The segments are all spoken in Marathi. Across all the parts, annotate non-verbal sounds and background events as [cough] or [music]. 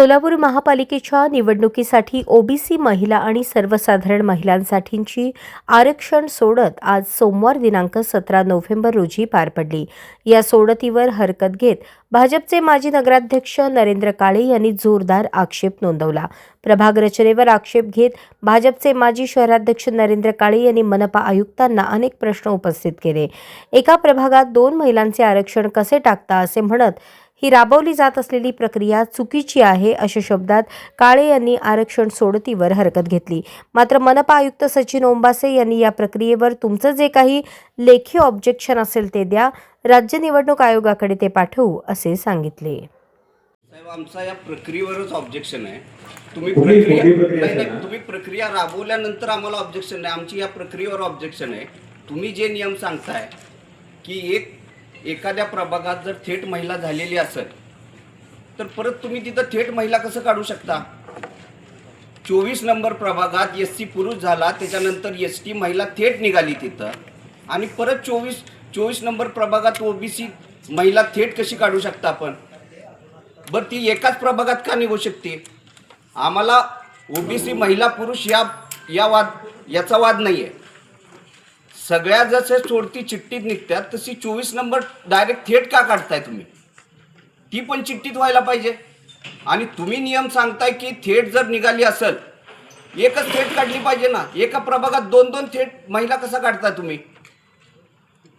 सोलापूर महापालिकेच्या निवडणुकीसाठी ओबीसी महिला आणि सर्वसाधारण महिलांसाठीची आरक्षण सोडत आज सोमवार दिनांक सतरा नोव्हेंबर रोजी पार पडली. या सोडतीवर हरकत घेत भाजपचे माजी नगराध्यक्ष नरेंद्र काळे यांनी जोरदार आक्षेप नोंदवला. प्रभाग रचनेवर आक्षेप घेत भाजपचे माजी शहराध्यक्ष नरेंद्र काळे यांनी मनपा आयुक्तांना अनेक प्रश्न उपस्थित केले. एका प्रभागात दोन महिलांचे आरक्षण कसे टाकता असे म्हणत ही राबवली जात असलेली प्रक्रिया चुकीची आहे अशा शब्दात काळे यांनी आरक्षण सोडतीवर हरकत घेतली. मात्र मनपा आयुक्त सचिन ओंबासे यांनी या प्रक्रियेवर तुमचं जे काही लेखी ऑब्जेक्शन असेल ते द्या. राज्य निवडणूक आयोगाकडे ते पाठवू असे सांगितले. साहेब आमचा या प्रक्रियेवरच ऑब्जेक्शन आहे. तुम्ही तुम्ही प्रक्रिया नाही नाही? तुम्ही प्रक्रिया राबवल्यानंतर आम्हाला ऑब्जेक्शन नाही. आमची या प्रक्रियेवर ऑब्जेक्शन आहे. तुम्ही जे नियम सांगताय की एक एखाद्या प्रभागात जर थेट महिला झालेली असेल तर परत तुम्ही तिथं थेट महिला कसं काढू शकता? चोवीस नंबर प्रभागात एस सी पुरुष झाला त्याच्यानंतर एस टी महिला थेट निघाली तिथं. आणि परत चोवीस चोवीस नंबर प्रभागात ओबीसी महिला थेट कशी काढू शकता आपण? बरं ती एकाच प्रभागात का निघू शकते? आम्हाला ओबीसी महिला पुरुष या या वाद याचा वाद नाही आहे सगळ्या जसे सोडती चिठ्ठीत निघतात तशी चोवीस नंबर डायरेक्ट थेट का काढताय तुम्ही? ती पण चिठ्ठीत व्हायला पाहिजे. आणि तुम्ही नियम सांगताय की थेट जर निघाली असेल एकच थेट काढली पाहिजे ना. एका प्रभागात दोन दोन थेट महिला कसा काढताय तुम्ही?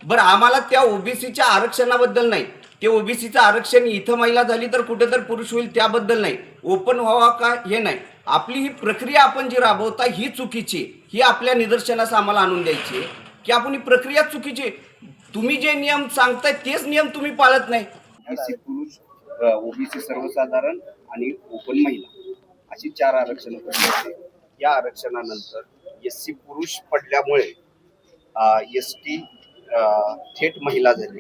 बरं आम्हाला त्या ओबीसीच्या आरक्षणाबद्दल नाही. ते ओबीसीचं आरक्षण इथं महिला झाली तर कुठे तर पुरुष होईल त्याबद्दल नाही. ओपन व्हावा का हे नाही. आपली ही प्रक्रिया आपण जी राबवता ही चुकीची. ही आपल्या निदर्शनास आम्हाला आणून द्यायची आहे. की आपण ही प्रक्रिया चुकीची तुम्ही जे नियम सांगताय तेच नियम तुम्ही पाळत नाही. ओबीसी पुरुष ओबीसी सर्वसाधारण आणि ओपन महिला अशी चार आरक्षण या आरक्षणानंतर एस सी पुरुष पडल्यामुळे एस टी थेट महिला झाली.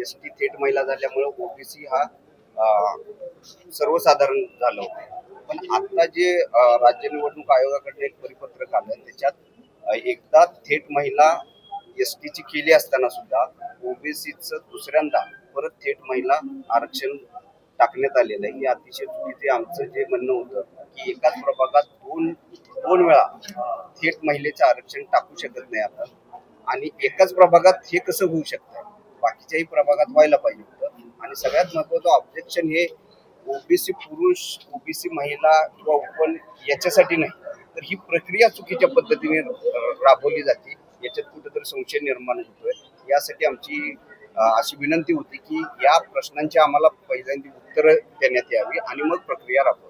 एस टी थेट महिला झाल्यामुळे ओबीसी हा सर्वसाधारण झालं होतं. पण आता जे राज्य निवडणूक आयोगाकडे एक परिपत्रक आलं त्याच्यात एकदा थेट महिला एस टीची केली असताना सुद्धा ओबीसीचं दुसऱ्यांदा परत थेट महिला आरक्षण टाकण्यात आलेलं आहे. हे अतिशय चुकीचे आमचं जे म्हणणं होतं की एकाच प्रभागात दोन दोन वेळा थेट महिलेचं आरक्षण टाकू शकत नाही आता आणि एकाच प्रभागात हे कसं होऊ शकतं बाकीच्याही प्रभागात व्हायला पाहिजे होतं. आणि सगळ्यात महत्वाचं ऑब्जेक्शन हे ओबीसी पुरुष ओबीसी महिला किंवा ओपन याच्यासाठी नाही. तर ही प्रक्रिया चुकीच्या पद्धतीने राबवली जाते. याच्यात कुठेतरी संशय निर्माण होतोय. यासाठी आमची अशी विनंती होती की या प्रश्नांची आम्हाला पहिल्यांदा उत्तरं देण्यात यावी आणि मग प्रक्रिया राबवावी.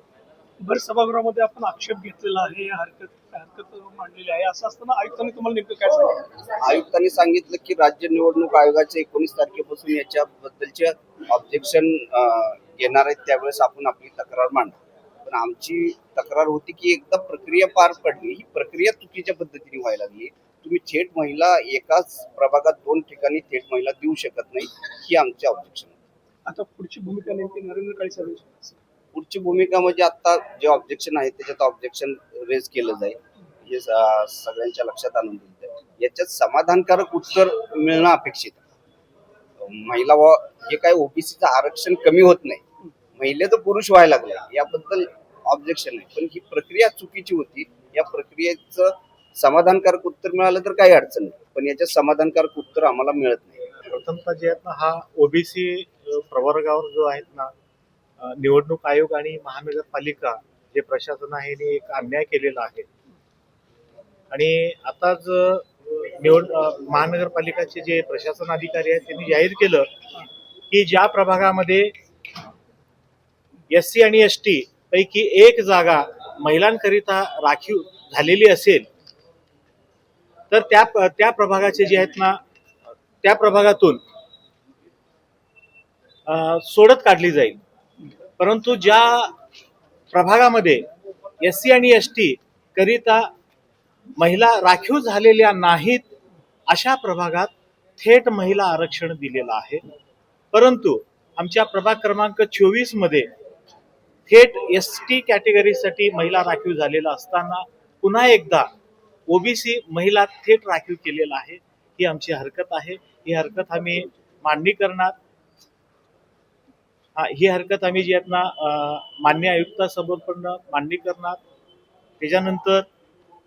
भर सभागृहामध्ये आपण आक्षेप घेतलेला आहे हरकत हरकत मांडलेली आहे. असं असताना आयुक्तांनी तुम्हाला नेमकं काय सांगितलं? आयुक्तांनी सांगितलं की राज्य निवडणूक आयोगाच्या एकोणीस तारखेपासून याच्याबद्दलचे ऑब्जेक्शन घेणार आहेत. त्यावेळेस आपण आपली तक्रार मांडू पण आमची तक्रार होती की एकदा प्रक्रिया पार पडली ही प्रक्रिया चुकीच्या पद्धतीने व्हायला लागली. तुम्ही थेट महिला एकाच प्रभागात दोन ठिकाणी थेट महिला देऊ शकत नाही ही आमची ऑब्जेक्शन आता पुढची भूमिका नेमकी नरेंद्र काळे साहेबांची. पुढची भूमिका म्हणजे आता जे ऑब्जेक्शन आहे त्याच्यात ऑब्जेक्शन रेज केलं जाईल. हे सगळ्यांच्या लक्षात आणून दिलं जाईल. याच्यात समाधानकारक उत्तर मिळणं अपेक्षित आहे. महिला व हे काय ओबीसीचं आरक्षण कमी होत नाही. महिलेचं पुरुष व्हायला लागले याबद्दल ऑब्जेक्शन आहे. पण ही प्रक्रिया चुकीची होती. या प्रक्रियेचं समाधानकारक उत्तर मिळालं तर काही अडचण नाही. पण याच्यात समाधानकारक उत्तर आम्हाला मिळत नाही. प्रथमतः जे आहेत ना हा ओबीसी प्रवर्गावर जो आहेत ना निवडणूक आयोग आणि महानगरपालिका जे प्रशासन आहे यांनी एक अन्याय केलेला आहे. आणि आताच जर निवड महानगरपालिकाचे जे प्रशासन अधिकारी आहेत त्यांनी जाहीर केलं की ज्या प्रभागामध्ये एस सी आणि एस टी पैकी एक जागा महिलांकरिता राखीव झालेली असेल तर त्या त्या प्रभागाचे जे आहेत ना त्या प्रभागातून सोडत काढली जाईल. परंतु ज्या प्रभागामध्ये एस सी आणि एस टी करिता महिला राखीव झालेल्या नाहीत अशा प्रभागात थेट महिला आरक्षण दिलेलं आहे. परंतु आमच्या प्रभाग क्रमांक चोवीसमध्ये थेट एस टी कॅटेगरीसाठी महिला राखीव झालेला असताना पुन्हा एकदा ओबीसी महिला थेट राखीव केलेला आहे. ही आमची हरकत आहे. ही हरकत आम्ही मांडणी करणार. हा, ही हरकत आम्ही जी आहेत ना मान्य आयुक्तासमोर पण मांडणी करणार. त्याच्यानंतर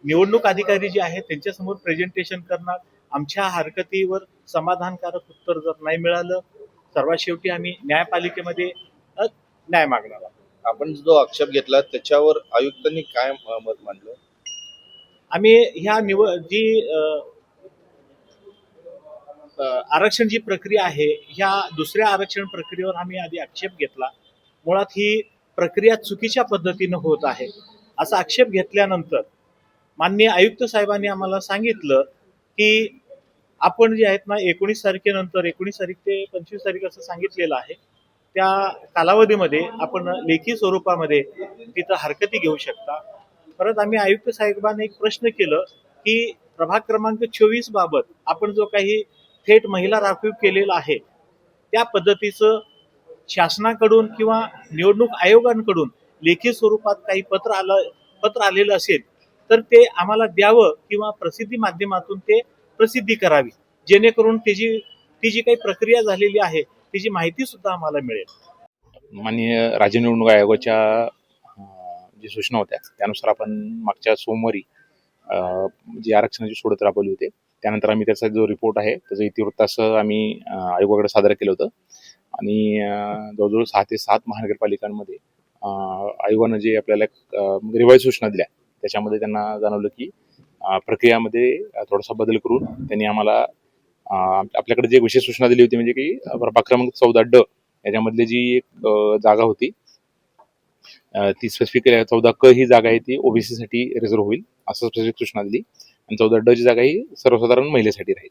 निवडणूक अधिकारी जे आहेत त्यांच्यासमोर प्रेझेंटेशन करणार. आमच्या हरकतीवर समाधानकारक उत्तर जर नाही मिळालं सर्वात शेवटी आम्ही न्यायपालिकेमध्ये न्याय मागणार आहोत. आपण जो आक्षेप घेतला त्याच्यावर आयुक्तांनी काय मत मांडलं? आम्ही ह्या निव जी आरक्षण जी प्रक्रिया आहे ह्या दुसऱ्या आरक्षण प्रक्रियेवर आम्ही आधी आक्षेप घेतला. मुळात ही प्रक्रिया चुकीच्या पद्धतीनं होत आहे. असा आक्षेप घेतल्यानंतर माननीय आयुक्त साहेबांनी आम्हाला सांगितलं की आपण जे आहेत ना एकोणीस तारखेनंतर एकोणीस तारीख ते पंचवीस तारीख असं सांगितलेलं आहे. त्या कालावधीमध्ये आपण लेखी स्वरूपामध्ये तिथं हरकती घेऊ शकता. परत आम्ही आयुक्त साहेबांना एक प्रश्न केलं की प्रभाग क्रमांक चोवीस बाबत आपण जो काही थेट महिला राखीव केलेला आहे त्या पद्धतीचं शासनाकडून किंवा निवडणूक आयोगांकडून लेखी स्वरूपात काही पत्र आलं पत्र आलेलं असेल तर ते आम्हाला द्यावं किंवा प्रसिद्धी माध्यमातून ते प्रसिद्धी करावी. जेणेकरून त्याची ती जी काही प्रक्रिया झालेली आहे त्याची माहिती सुद्धा आम्हाला मिळेल. माननीय राज्य निवडणूक आयोगाच्या जी सूचना होत्या त्यानुसार आपण मागच्या सोमवारी जी आरक्षणाची सोडत राबवली होती त्यानंतर आम्ही त्याचा जो रिपोर्ट आहे त्याचं इतिवृत्त असं आम्ही आयोगाकडे सादर केलं होतं. आणि जवळजवळ सहा ते सात महानगरपालिकांमध्ये आयोगानं जे आपल्याला रिवाईज म्हणजे सूचना दिल्या त्याच्यामध्ये त्यांना जाणवलं की प्रक्रियामध्ये थोडासा बदल करून त्यांनी आम्हाला आपल्याकडे जे विशेष सूचना दिली होती म्हणजे की प्रभाग क्रमांक चौदा ड याच्यामधली जी एक जागा होती ती स्पेसिफिक चौदा क ही जागा आहे ती ओबीसी साठी रिझर्व्ह होईल असं स्पेसिफिक सूचना दिली. आणि चौदा ड ची जागा ही सर्वसाधारण महिलेसाठी राहील.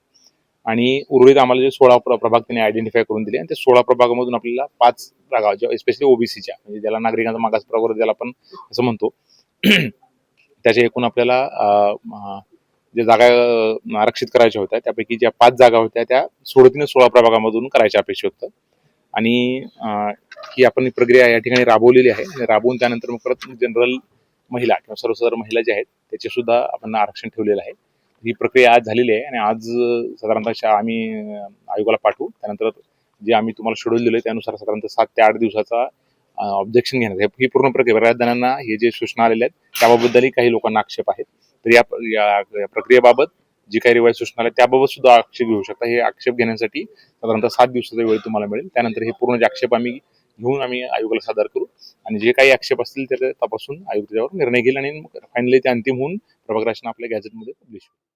आणि उर्वरित आम्हाला जे सोळा प्रभाग त्यांनी आयडेंटिफाय करून दिले आणि त्या सोळा प्रभागामधून आपल्याला पाच जागा स्पेशली ओबीसीच्या म्हणजे ज्याला नागरिकांचा मागास प्रवर्ग ज्याला आपण असं म्हणतो [clears throat] त्याच्या एकूण आपल्याला ज्या जागा आरक्षित करायच्या होत्या त्यापैकी ज्या पाच जागा होत्या त्या सोडतीने सोळा प्रभागामधून करायच्या अपेक्षित होतं. आणि ही आपण प्रक्रिया या ठिकाणी राबवलेली आहे. आणि राबवून त्यानंतर मग परत जनरल महिला किंवा सर्वसाधारण महिला ज्या आहेत त्याचे सुद्धा आपण आरक्षण ठेवलेलं आहे. ही प्रक्रिया आज झालेली आहे. आणि आज साधारणतः आम्ही आयोगाला पाठवू. त्यानंतर जे आम्ही तुम्हाला शेड्यूल दिले त्यानुसार साधारणतः सात ते आठ दिवसाचा ऑब्जेक्शन घेण्यात ही पूर्ण प्रक्रिया बऱ्याच जणांना हे जे सूचना आलेल्या आहेत त्याबाबतही काही लोकांना आक्षेप आहेत. तर या या- प्रक्रियेबाबत जी काही रिवाईज सूचना आल्या त्याबाबत सुद्धा आक्षेप घेऊ शकता. हे आक्षेप घेण्यासाठी साधारणतः सात दिवसाचा वेळ तुम्हाला मिळेल. त्यानंतर हे पूर्ण जे आक्षेप आम्ही घेऊन आम्ही आयोगाला सादर करू आणि जे काही आक्षेप असतील ते तपासून आयोग त्याच्यावर निर्णय घेईल आणि फायनली ते अंतिम होऊन प्रभाग रचना आपल्या गॅझेटमध्ये पब्लिश होईल.